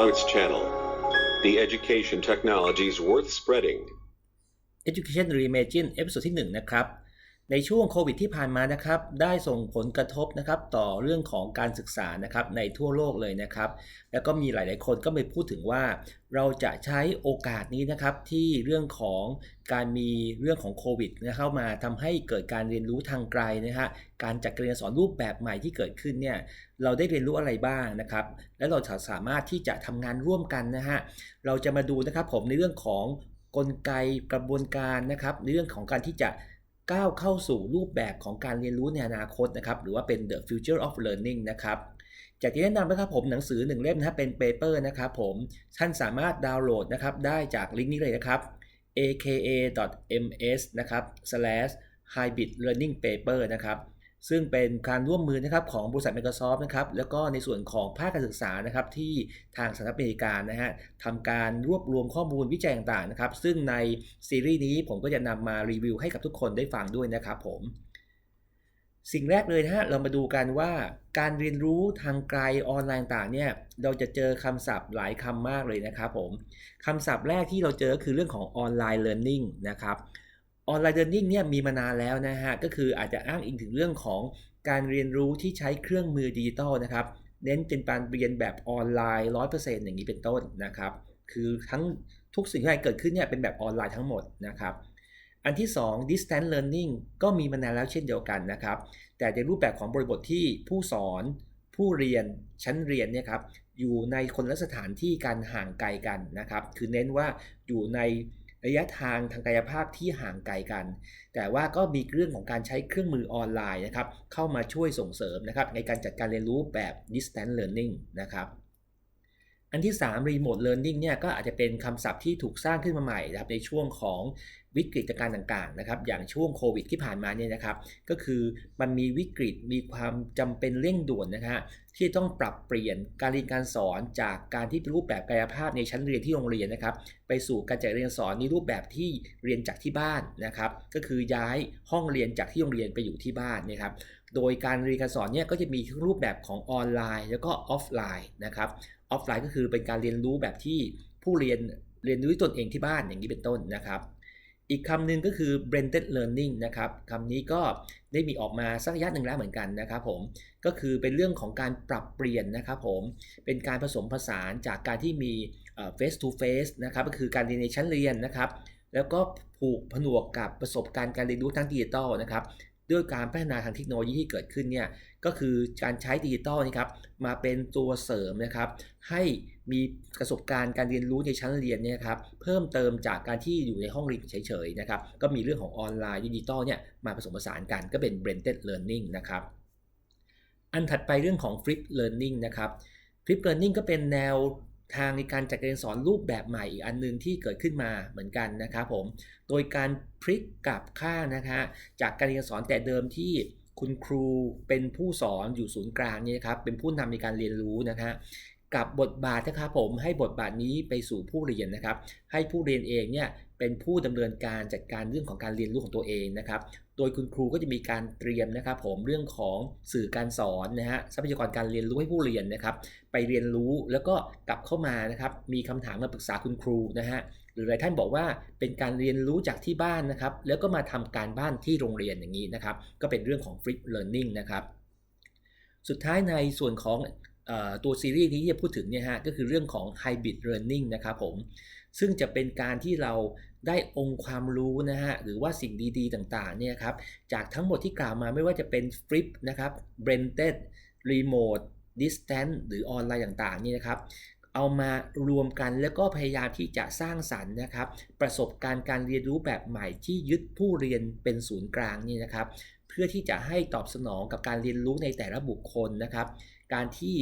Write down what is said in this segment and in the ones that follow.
Electronics Channel. The education technologies worth spreading. Education Reimagine เอพิโซดที่ 1 นะครับ ในช่วงโควิดที่ผ่านมานะครับ ได้ส่งผลกระทบนะครับต่อเรื่องของการศึกษานะครับในทั่วโลกเลยนะครับ แล้วก็มีหลาย ๆ คนก็ไปพูดถึงว่า เราจะใช้โอกาสนี้นะครับที่เรื่องของการมีเรื่องของโควิดเข้ามาทำให้เกิดการเรียนรู้ทางไกลนะฮะการจัดการเรียนสอนรูปแบบใหม่ที่เกิดขึ้นเนี่ยเราได้เรียนรู้อะไรบ้างนะครับ และเราจะสามารถที่จะทำงานร่วมกันนะฮะเราจะมาดูนะครับผมในเรื่องของกลไกกระบวนการนะครับในเรื่องของการที่จะ ก้าวเข้าสู่รูปแบบของการเรียนรู้ในอนาคตนะครับ หรือว่าเป็น the future of learning นะครับ จากที่แนะนำนะครับผมหนังสือหนึ่งเล่มนะครับเป็น paper นะครับผม ท่านสามารถดาวน์โหลดนะครับได้จากลิงก์นี้เลยนะครับ aka.ms นะครับ slash hybrid learning paper นะครับ ซึ่งเป็นการร่วมมือนะครับของบริษัท Microsoft นะครับแล้วก็ในส่วนของภาคการศึกษานะครับที่ทางสหรัฐอเมริกานะฮะทำการรวบรวมข้อมูลวิจัยต่างๆนะครับซึ่งในซีรีส์นี้ผมก็จะนำมารีวิวให้กับทุกคนได้ฟังด้วยนะครับผมสิ่งแรกเลยนะฮะเรามาดูกันว่าการเรียนรู้ทางไกลออนไลน์ต่างเนี่ยเราจะเจอคำศัพท์หลายคำมากเลยนะครับผมคำศัพท์แรกที่เราเจอคือเรื่องของออนไลน์เรียนรู้นะครับ ออนไลน์เรียนรู้เนี่ยมีมานานแล้วนะฮะ ก็คืออาจจะอ้างอิงถึงเรื่องของการเรียนรู้ที่ใช้เครื่องมือดิจิตอลนะครับ เน้นเป็นการเรียนแบบออนไลน์ 100%อย่างนี้เป็นต้นนะครับ คือทั้งทุกสิ่งที่เกิดขึ้นเนี่ยเป็นแบบออนไลน์ทั้งหมดนะครับอันที่ 2 distance learning ก็มีมานานแล้วเช่นเดียวกันนะครับ แต่ในรูปแบบของบริบทที่ผู้สอนผู้เรียนชั้นเรียนเนี่ยครับอยู่ในคนละสถานที่การห่างไกลกันนะครับ คือเน้นว่าอยู่ใน ระยะทางทางกายภาพที่ห่างไกลกัน แต่ว่าก็มีเรื่องของการใช้เครื่องมือออนไลน์นะครับเข้ามาช่วยส่งเสริมนะครับในการจัดการเรียนรู้แบบ distance learning นะครับ อันที่ 3 remote learning เนี่ยก็อาจจะเป็นคำศัพท์ที่ถูกสร้างขึ้นมาใหม่นะครับในช่วงของวิกฤตการณ์ต่างๆนะครับอย่างช่วงโควิดที่ผ่านมาเนี่ยนะครับก็คือมันมีวิกฤตมีความจำเป็นเร่งด่วนนะฮะที่ต้องปรับเปลี่ยนการเรียนการสอนจากการที่เป็นรูปแบบกายภาพในชั้นเรียนที่โรงเรียนนะครับไปสู่การจัดเรียนสอนในรูปแบบที่เรียนจากที่บ้านนะครับก็คือย้ายห้องเรียนจากที่โรงเรียนไปอยู่ที่บ้านนะครับโดยการเรียนการสอนเนี่ยก็จะมีรูปแบบของออนไลน์ แล้วก็ออฟไลน์นะครับ ออฟไลน์ก็คือเป็นการเรียนรู้แบบที่ผู้เรียนเรียนรู้ด้วยตนเองที่บ้านอย่างนี้เป็นต้นนะครับ อีกคำหนึ่งก็คือ blended learning นะครับคำนี้ก็ได้มีออกมาสักระยะหนึ่งแล้วเหมือนกันนะครับผมก็คือเป็นเรื่องของการปรับเปลี่ยนนะครับผมเป็นการผสมผสานจากการที่มี face to face นะครับก็คือการเรียนในชั้นเรียนนะครับ แล้วก็ผูกผนวกกับประสบการณ์การเรียนรู้ทั้งดิจิตอลนะครับ ด้วยการพัฒนาทางเทคโนโลยีที่เกิดขึ้นเนี่ยก็คือการใช้ดิจิตอลนี่ครับมาเป็นตัวเสริมนะครับ ให้มีประสบการณ์การเรียนรู้ในชั้นเรียนเนี่ยครับเพิ่มเติมจากการที่อยู่ในห้องเรียนเฉยๆนะครับก็มีเรื่องของออนไลน์ดิจิตอลเนี่ยมาผสมผสานกันก็เป็น blended learning นะครับอันถัดไปเรื่องของ flip learning นะครับ flip learning ก็เป็นแนว ทางในการจัดการเรียนสอนรูปแบบใหม่อีกอันนึงที่เกิดขึ้นมาเหมือนกันนะครับผม โดยการพลิกกลับค่านะคะจากการเรียนสอนแต่เดิมที่คุณครูเป็นผู้สอนอยู่ศูนย์กลางนี่นะครับเป็นผู้นำในการเรียนรู้นะฮะ กับบทบาทนะครับผมให้บทบาทนี้ไปสู่ผู้เรียนนะครับ ให้ผู้เรียนเองเนี่ยเป็นผู้ดำเนินการจัดการเรื่องของการเรียนรู้ของตัวเองนะครับ โดยคุณครูก็จะมีการเตรียมนะครับ ผมเรื่องของสื่อการสอนนะฮะทรัพยากรการเรียนรู้ให้ผู้เรียนนะครับ ไปเรียนรู้แล้วก็กลับเข้ามานะครับ มีคำถามมาปรึกษาคุณครูนะฮะหรือหลายท่านบอกว่าเป็นการเรียนรู้จากที่บ้านนะครับ แล้วก็มาทำการบ้านที่โรงเรียนอย่างนี้นะครับ ก็เป็นเรื่องของ flip learning นะครับสุดท้ายในส่วนของ ตัวซีรีส์นี้ที่จะพูดถึงเนี่ยฮะก็คือเรื่องของ hybrid learning นะครับผม ซึ่งจะเป็นการที่เราได้องค์ความรู้นะฮะหรือว่าสิ่งดีๆต่างๆเนี่ยครับจากทั้งหมดที่กล่าวมาไม่ว่าจะเป็น flip นะครับ b r e n t e d remote distance หรือออนไลน์ต่างๆนี่นะครับ เอามารวมกันแล้วก็พยายามที่จะสร้างสรรค์นะครับ ประสบการณ์การเรียนรู้แบบใหม่ที่ยึดผู้เรียนเป็นศูนย์กลางนี่นะครับ เพื่อที่จะให้ตอบสนองกับการเรียนรู้ในแต่ละบุคคลนะครับ การที่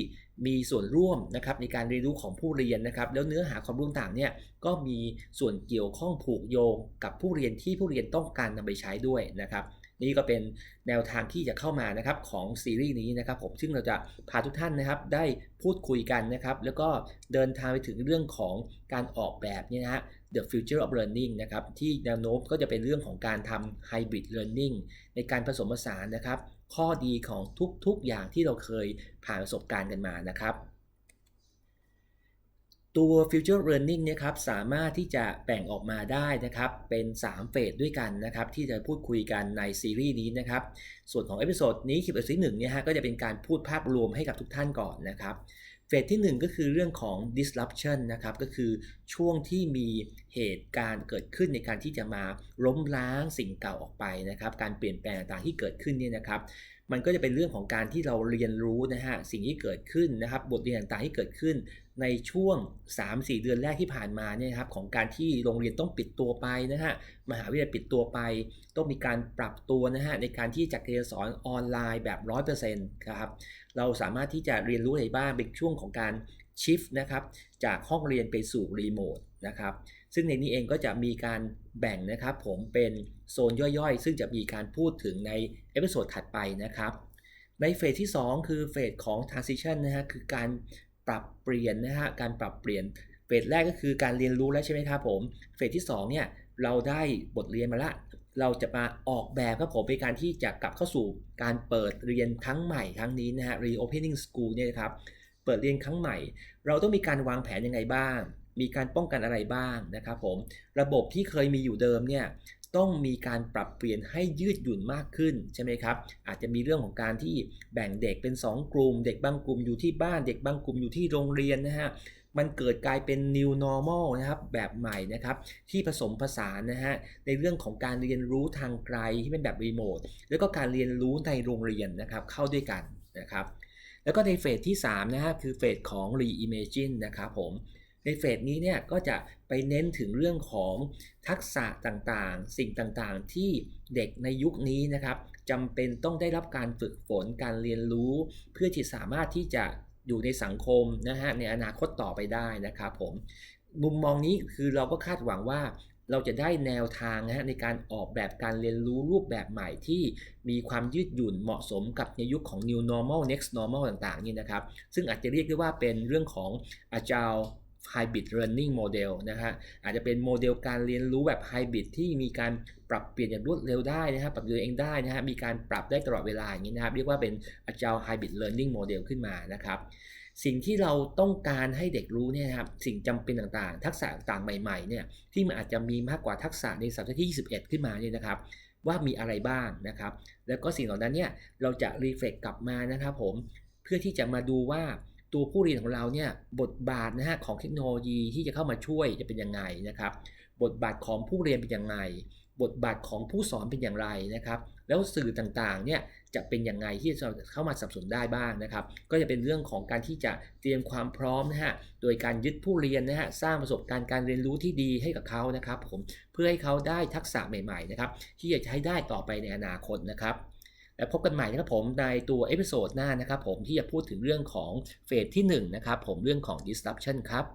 มีส่วนร่วมนะครับในการเรียนรู้ของผู้เรียนนะครับ แล้วเนื้อหาความรู้ต่างเนี่ยก็มีส่วนเกี่ยวข้องผูกโยงกับผู้เรียนที่ผู้เรียนต้องการนำไปใช้ด้วยนะครับ นี่ก็เป็นแนวทางที่จะเข้ามานะครับของซีรีส์นี้นะครับผมซึ่งเราจะพาทุกท่านนะครับได้พูดคุยกันนะครับแล้วก็เดินทางไปถึงเรื่องของการออกแบบนี่นะฮะ The Future of Learning นะครับที่แนวโน้มก็จะเป็นเรื่องของการทำ Hybrid Learning ในการผสมผสานนะครับ ข้อดีของทุกๆอย่างที่เราเคยผ่านประสบการณ์กันมานะครับ ตัว Future Learning เนี่ยครับสามารถที่จะแบ่งออกมาได้นะครับเป็น 3 เฟสด้วยกันนะครับที่จะพูดคุยกันในซีรีส์นี้นะครับส่วนของเอพิโซดนี้คลิปเอพิโซดหนึ่งเนี่ยฮะก็จะเป็นการพูดภาพรวมให้กับทุกท่านก่อนนะครับเฟสที่ 1 ก็คือเรื่องของ disruption นะครับก็คือช่วงที่มีเหตุการณ์เกิดขึ้นในการที่จะมาล้มล้างสิ่งเก่าออกไปนะครับการเปลี่ยนแปลงต่างที่เกิดขึ้นเนี่ยนะครับ มันก็จะเป็นเรื่องของการที่เราเรียนรู้นะฮะสิ่งที่เกิดขึ้นนะครับ บทเรียนต่างๆที่เกิดขึ้น ในช่วง 3-4 เดือนแรกที่ผ่านมาเนี่ยครับของการที่โรงเรียนต้องปิดตัวไปนะฮะมหาวิทยาลัยปิดตัวไป ต้องมีการปรับตัวนะฮะในการที่จะเรียนสอนออนไลน์แบบ 100%นะครับเราสามารถที่จะเรียนรู้อะไรบ้างเป็นช่วงของการชิฟนะครับจากห้องเรียนไปสู่รีโมท นะครับ ซึ่งในนี้เองก็จะมีการแบ่งนะครับ ผมเป็นโซนย่อยๆ ซึ่งจะมีการพูดถึงในเอพิโซดถัดไปนะครับ ในเฟสที่ 2 คือเฟสของ transition นะฮะคือการปรับเปลี่ยนนะฮะการปรับเปลี่ยนเฟสแรกก็คือการเรียนรู้แล้วใช่ไหมครับผมเฟสที่2เนี่ยเราได้บทเรียนมาละเราจะมาออกแบบครับผมเป็นการที่จะกลับเข้าสู่การเปิดเรียนครั้งใหม่ครั้งนี้นะฮะ reopening school เนี่ยนะครับเปิดเรียนครั้งใหม่ เราต้องมีการวางแผนยังไงบ้าง มีการป้องกันอะไรบ้างนะครับผมระบบที่เคยมีอยู่เดิมเนี่ยต้องมีการปรับเปลี่ยนให้ยืดหยุ่นมากขึ้นใช่ไหมครับ อาจจะมีเรื่องของการที่แบ่งเด็กเป็น 2 กลุ่ม เด็กบางกลุ่มอยู่ที่บ้านเด็กบางกลุ่มอยู่ที่โรงเรียนนะฮะมันเกิดกลายเป็น new normal นะครับแบบใหม่นะครับที่ผสมผสานนะฮะในเรื่องของการเรียนรู้ทางไกลที่เป็นแบบรีโมทแล้วก็การเรียนรู้ในโรงเรียนนะครับเข้าด้วยกันนะครับแล้วก็ในเฟสที่3นะฮะคือเฟสของ reimagine นะครับผม ในเฟสนี้เนี่ยก็จะไปเน้นถึงเรื่องของทักษะต่างๆ สิ่งต่างๆ ที่เด็กในยุคนี้นะครับจำเป็นต้องได้รับการฝึกฝนการเรียนรู้ เพื่อที่สามารถที่จะอยู่ในสังคมนะฮะในอนาคตต่อไปได้นะครับผมมุมมองนี้คือเราก็คาดหวังว่าเราจะได้แนวทางนะฮะในการออกแบบการเรียนรู้รูปแบบใหม่ที่มีความยืดหยุ่นเหมาะสมกับในยุคของ new normal next normal ต่างๆนี่นะครับ ซึ่งอาจจะเรียกได้ว่าเป็นเรื่องของ agile hybrid learning model นะฮะอาจจะเป็นโมเดลการเรียนรู้แบบ hybrid ที่มีการปรับเปลี่ยนอย่างรวดเร็วได้นะครับปรับตัวเองได้นะฮะมีการปรับได้ตลอดเวลาอย่างนี้นะครับเรียกว่าเป็น agile hybrid learning model ขึ้นมานะครับสิ่งที่เราต้องการให้เด็กรู้เนี่ยนะครับสิ่งจำเป็นต่างๆ ทักษะต่างๆใหม่ๆเนี่ยที่มันอาจจะมีมากกว่าทักษะในสัปดาห์ที่ 21 ขึ้นมาเนี่ยนะครับว่ามีอะไรบ้างนะครับ แล้วก็สิ่งเหล่านั้นเนี่ยเราจะรีเฟล็กกลับมานะครับผมเพื่อที่จะมาดูว่า ตัวผู้เรียนของเราเนี่ยบทบาทนะฮะของเทคโนโลยีที่จะเข้ามาช่วยจะเป็นยังไงนะครับ บทบาทของผู้เรียนเป็นยังไง บทบาทของผู้สอนเป็นอย่างไรนะครับ แล้วสื่อต่างๆเนี่ยจะเป็นยังไงที่จะเข้ามาสับสนได้บ้างนะครับ ก็จะเป็นเรื่องของการที่จะเตรียมความพร้อมนะฮะโดยการยึดผู้เรียนนะฮะสร้างประสบการณ์การเรียนรู้ที่ดีให้กับเขานะครับผมเพื่อให้เขาได้ทักษะใหม่ๆนะครับที่จะใช้ได้ต่อไปในอนาคตนะครับ แล้วพบกันใหม่นะครับผมในตัวเอพิโซดหน้านะครับผมที่จะพูดถึงเรื่องของเฟสที่1นะครับผมเรื่องของ disruption ครับ